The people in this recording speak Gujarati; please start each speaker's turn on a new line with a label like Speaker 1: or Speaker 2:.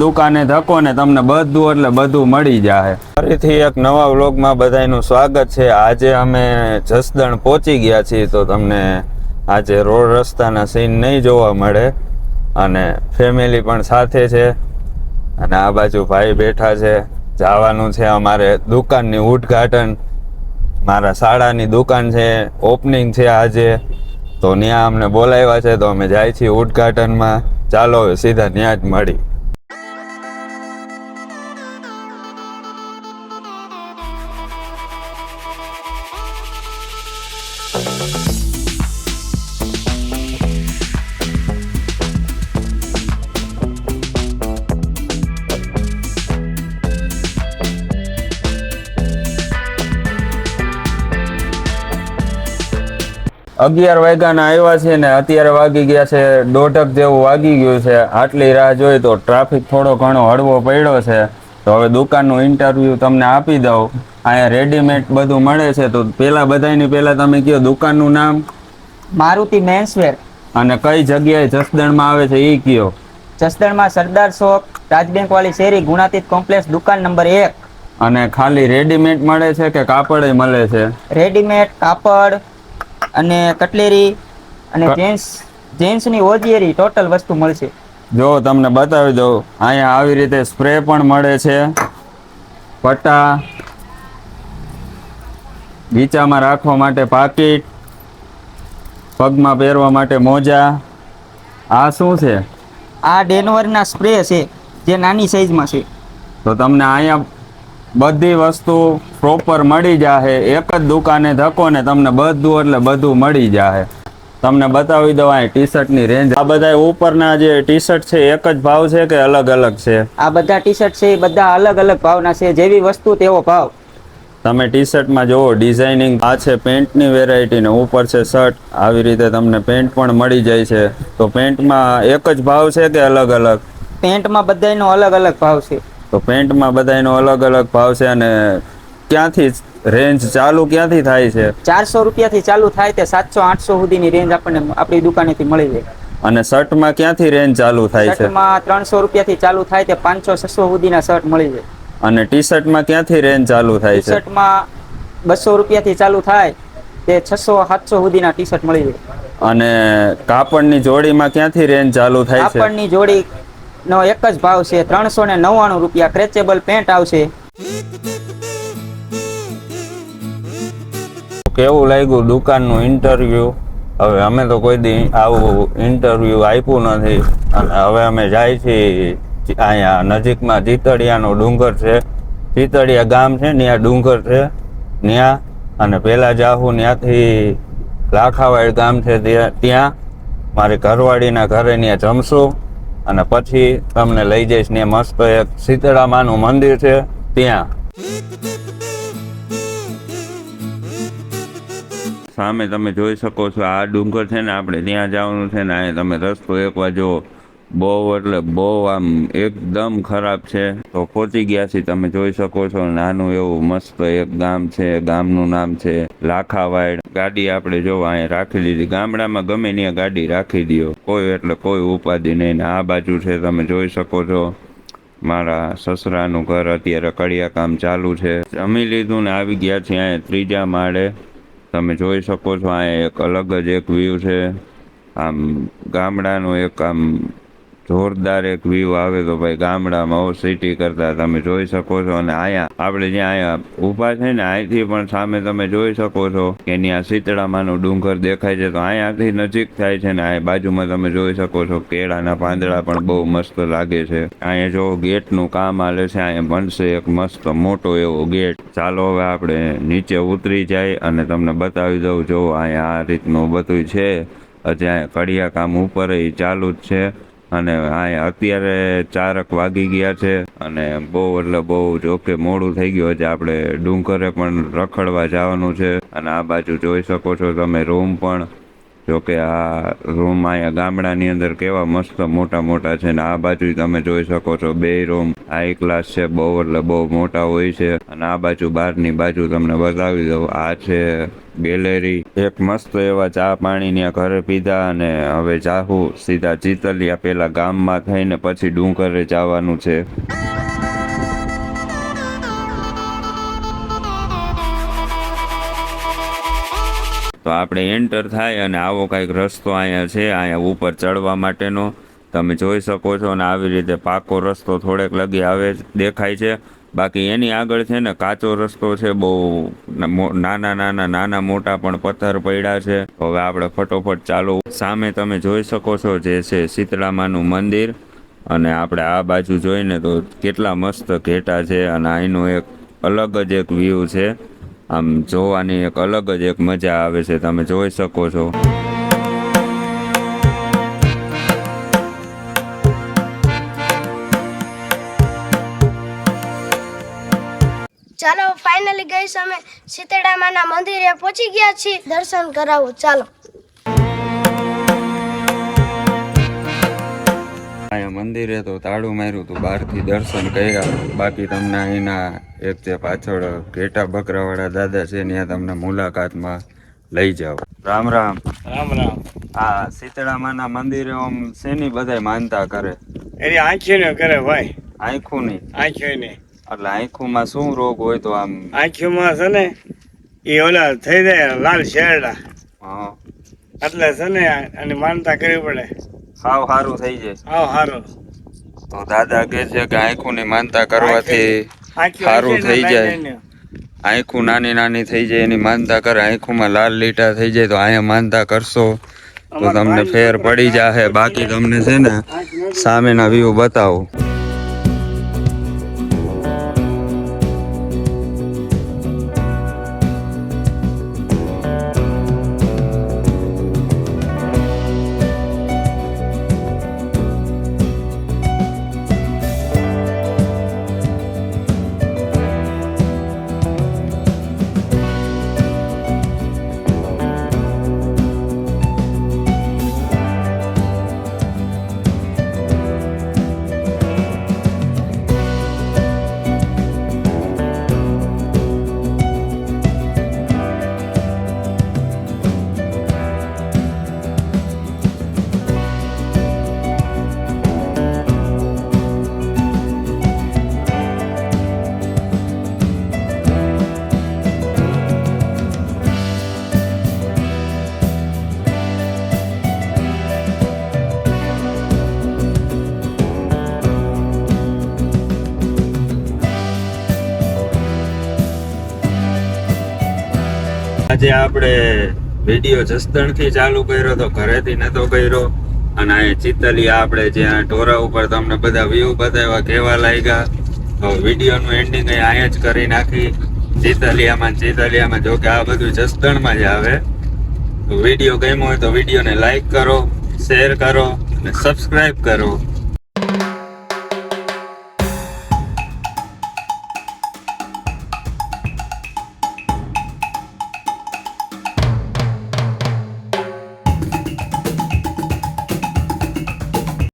Speaker 1: દુકાને ધકો ને તમને બધું એટલે બધું મળી જાય ફરીથી એક નવા વ્લોગમાં બધાનું સ્વાગત છે. આજે અમે જસદણ પહોંચી ગયા છીએ તો તમને આજે રોડ રસ્તાના સીન નહીં જોવા મળે અને ફેમિલી પણ સાથે છે અને આ બાજુ ભાઈ બેઠા છે. જવાનું છે અમારે દુકાનની ઉદ્ઘાટન. મારા શાળાની દુકાન છે. ઓપનિંગ છે આજે. તો ત્યાં અમને બોલાવ્યા છે તો અમે જાય છીએ ઉદ્ઘાટનમાં. ચાલો હવે સીધા ત્યાં જ મળી. અગિયાર વાગ્યાના આવ્યા છે ને અત્યારે વાગી ગયા છે દોઢક જેવું વાગી ગયું છે. આટલી રાહ જોઈ તો ટ્રાફિક થોડો ઘણો હળવો પડ્યો છે. તો હવે દુકાનનું ઇન્ટરવ્યૂ તમને આપી દઉં. અહીંયા રેડીમેડ બધું મળે છે. તો પેલા બધાની પહેલા તમે કયો દુકાનનું નામ?
Speaker 2: મારુતિ મેન્સવેર
Speaker 1: અને કઈ જગ્યાએ જસદણમાં આવે છે એ કયો?
Speaker 2: જસદણમાં સરદાર શોપ રાજબેંક વાળી શેરી ગુણાતીત કોમ્પ્લેક્સ દુકાન નંબર એક.
Speaker 1: અને ખાલી રેડીમેડ મળે છે કે કાપડ મળે છે?
Speaker 2: રેડીમેડ કાપડ અને કટલેરી અને જેન્ટ્સ જેન્ટ્સની ઓજીએરી ટોટલ વસ્તુ મળશે.
Speaker 1: જો તમને બતાવી દઉં અહીંયા આવી રીતે સ્પ્રે પણ મળે છે. પટ્ટા ગીચામાં રાખવા માટે પાકીટ પગમાં પહેરવા માટે મોજા. આ શું છે?
Speaker 2: આ ડેનવરના સ્પ્રે છે જે નાની સાઈઝમાં છે.
Speaker 1: તો તમને અહીંયા બધી વસ્તુ પ્રોપર મળી જાહે. એક જ દુકાને ધકો ને તમને બધું એટલે બધું મળી જાહે. તમને બતાવી દઉં અહીં ટી શર્ટની રેન્જ આ બધા ઉપરના જે ટી શર્ટ છે એક જ ભાવ છે કે અલગ અલગ છે?
Speaker 2: આ બધા ટી શર્ટ છે એ બધા અલગ અલગ ભાવના છે. જેવી વસ્તુ તેવો ભાવ.
Speaker 1: તમે ટી શર્ટમાં જુઓ ડિઝાઇનિંગ આ છે પેન્ટની વેરાયટી ને ઉપર છે શર્ટ આવી રીતે તમને પેન્ટ પણ મળી જાય છે. તો પેન્ટમાં એક જ ભાવ છે કે અલગ અલગ?
Speaker 2: પેન્ટમાં બધાયનો અલગ અલગ ભાવ છે.
Speaker 1: તો પેન્ટમાં બધાનો અલગ અલગ ભાવ છે અને ક્યાંથી રેન્જ ચાલુ ક્યાંથી થાય છે?
Speaker 2: ચારસો રૂપિયાથી ચાલુ થાય તે સાતસો આઠસો સુધીની રેન્જ આપણને આપણી દુકાનેથી મળી જાય
Speaker 1: અને શર્ટમાં ક્યાંથી રેન્જ ચાલુ થાય છે?
Speaker 2: શર્ટમાં ત્રણસો રૂપિયાથી ચાલુ થાય તે પાંચસો છસો સુધીના શર્ટ મળી જાય
Speaker 1: અને ટી શર્ટમાં ક્યાંથી રેન્જ ચાલુ થાય છે?
Speaker 2: શર્ટમાં બસો રૂપિયાથી ચાલુ થાય તે છસો સાતસો સુધીના ટી શર્ટ મળી જાય
Speaker 1: અને કાપડની જોડીમાં ક્યાંથી રેન્જ ચાલુ થાય છે?
Speaker 2: કાપડની જોડી નો એક જ ભાવ છે, ત્રણસો ને નવ્વાણું રૂપિયા ક્રેચેબલ પેન્ટ આવશે.
Speaker 1: કેવું લાગ્યું દુકાનનું ઇન્ટરવ્યુ હવે અમે તો કોઈ દી આવું ઇન્ટરવ્યુ આપ્યું નથી. અને હવે અમે જાય છીએ અહીંયા નજીકમાં ચીતળિયાનો ડુંગર છે. ચીતળિયા ગામ છે ત્યાં ડુંગર છે. ત્યાં અને પહેલાં જાહું ત્યાંથી લાખાવાડ ગામ છે ત્યાં. મારી ઘરવાળીના ઘરે ત્યાં જમશું. અને પછી તમને લઈ જઈશ ને મસ્ત એક શીતળામાનું મંદિર છે ત્યાં. સામે તમે જોઈ શકો છો, આ ડુંગર છે ને, આપણે ત્યાં જવાનું છે ને, અહીંયા તમે રસ્તો એકવાર જુઓ. બહુ એટલે બહુ આમ એકદમ ખરાબ છે. તો પહોંચી ગયા છીએ તમે જોઈ શકો છો, નાનું એવું મસ્ત એક ગામ છે, ગામનું નામ છે લાખાવાડ. ગાડી આપણે જો અહીંયા રાખી દીધી ગામડામાં ગમે ત્યાં ગાડી રાખી દો. કોઈ એટલે કોઈ ઉપાધિ નહીં ને આ બાજુ છે તમે જોઈ શકો છો. મારા સસરાનું ઘર અત્યારે કડિયા કામ ચાલુ છે. જમી લીધું ને આવી ગયા છીએ અહીંયા ત્રીજા માળે. તમે જોઈ શકો છો, અહીંયા એક અલગ જ એક વ્યૂ છે. આમ ગામડાનું એક આમ જોરદાર એક વ્યૂ આવે તો ભાઈ ગામડામાં સિટી કરતા તમે જોઈ શકો છો. અને અહીંયા આપણે જ્યાં અહીંયા ઊભા છે ને, અહીંથી પણ સામે તમે જોઈ શકો છો કે ત્યાં શીતળામાનું ડુંગર દેખાય છે. તો અહીંયાથી નજીક થાય છે ને, અહીંયા બાજુમાં તમે જોઈ શકો છો કેળાના પાંદડા પણ બહુ મસ્ત લાગે છે. અહીંયા જો ગેટનું કામ હાલે છે, અહીંયા બનશે એક મસ્ત મોટો એવો ગેટ. ચાલો હવે આપણે નીચે ઉતરી જાય અને તમને બતાવી દઉં. જો અહીંયા આ રીતનું બધું છે, હજી અહીંયા કડિયા કામ ઉપર ચાલુ જ છે. અને અહીંયા અત્યારે ચારક વાગી ગયા છે અને બહુ એટલે બહુ જોકે મોડું થઈ ગયું. છે આપણે ડુંગરે પણ રખડવા જવાનું છે. અને આ બાજુ જોઈ શકો છો તમે રૂમ પણ. જોકે આ રૂમ અહીંયા ગામડાની અંદર કેવા મસ્ત મોટા મોટા છે ને આ બાજુ તમે જોઈ શકો છો બે રૂમ હાઈ ક્લાસ છે, બહુ એટલે બહુ મોટા હોય છે. અને આ બાજુ બહારની બાજુ તમને બતાવી દઉં, આ છે ગેલેરી. એક મસ્ત એવા ચા પાણી ત્યાં ઘરે પીધા અને હવે ચાહુ સીધા ચીતલિયા પેલા ગામમાં થઈને પછી ડુંગરે જવાનું છે. તો આપણે એન્ટર થાય અને આવો કાંઈક રસ્તો અહીંયા છે, અહીંયા ઉપર ચડવા માટેનો. તમે જોઈ શકો છો અને આવી રીતે પાકો રસ્તો થોડેક લગી આવે દેખાય છે. બાકી એની આગળ છે ને કાચો રસ્તો છે, બહુ નાના નાના નાના મોટા પણ પથ્થર પડ્યા છે. હવે આપણે ફટોફટ ચાલો. સામે તમે જોઈ શકો છો જે છે શીતળામાનું મંદિર. અને આપણે આ બાજુ જોઈને તો કેટલા મસ્ત ઘેટા છે અને અહીંનું એક અલગ જ એક વ્યૂ છે. આમ જોવાની એક અલગ જ એક મજા આવે છે, તમે જોઈ શકો છો.
Speaker 3: ચાલો ફાઇનલી ગઈશ અમે સીતળામાના મંદિરે પહોંચી ગયા છીએ. દર્શન કરાવો, ચાલો.
Speaker 1: મંદિરે તો તાળું માર્યું હતું બહારથી દર્શન કર્યા. બાકી તમને અહીંના એક જે પાછળ ઘેટા બકરાવાળા દાદા છે ત્યાં તમને મુલાકાતમાં લઈ જાઓ. રામ રામ.
Speaker 4: રામ રામ.
Speaker 1: આ શીતળામાના મંદિરે આમ શેની બધાય માનતા કરે?
Speaker 4: એની આંખીને કરે ભાઈ.
Speaker 1: આંખોની?
Speaker 4: આંખીને.
Speaker 1: એટલે આંખોમાં શું રોગ હોય તો આમ?
Speaker 4: આંખીમાં છે ને એ ઓલા થઈ જાય લાલ શેરડા.
Speaker 1: હા,
Speaker 4: એટલે છે ને અને માનતા કરવી પડે.
Speaker 1: સાવ સારું થઈ જાય.
Speaker 4: હાવ સારું
Speaker 1: તો દાદા કે છે કે આંખોની માનતા કરવાથી
Speaker 4: આંખી
Speaker 1: સારું થઈ જાય. આંખું નાની નાની થઈ જાય એની માનતા કરે આંખોમાં લાલ લીટા થઈ જાય તો અહીંયા માનતા કરશો તો તમને ફેર પડી જાહે. બાકી તમને છે ને સામેના વ્યૂ બતાવું. આજે આપણે વીડિયો જસદણથી ચાલુ કર્યો તો ઘરેથી નતો કર્યો. અને અહીંયા ચિતલિયા આપણે જ્યાં ટોરા ઉપર તમને બધા વ્યૂ બતાવ્યા કેવા લાગ્યા. તો વિડીયોનું એન્ડિંગ અહીંયા જ કરી નાખી. ચિતલિયામાં ચિતલિયામાં જો કે આ બધું જસદણમાં જ આવે. તો વીડિયો ગમ્યો હોય તો વિડીયોને લાઈક કરો શેર કરો અને સબસ્ક્રાઈબ કરો.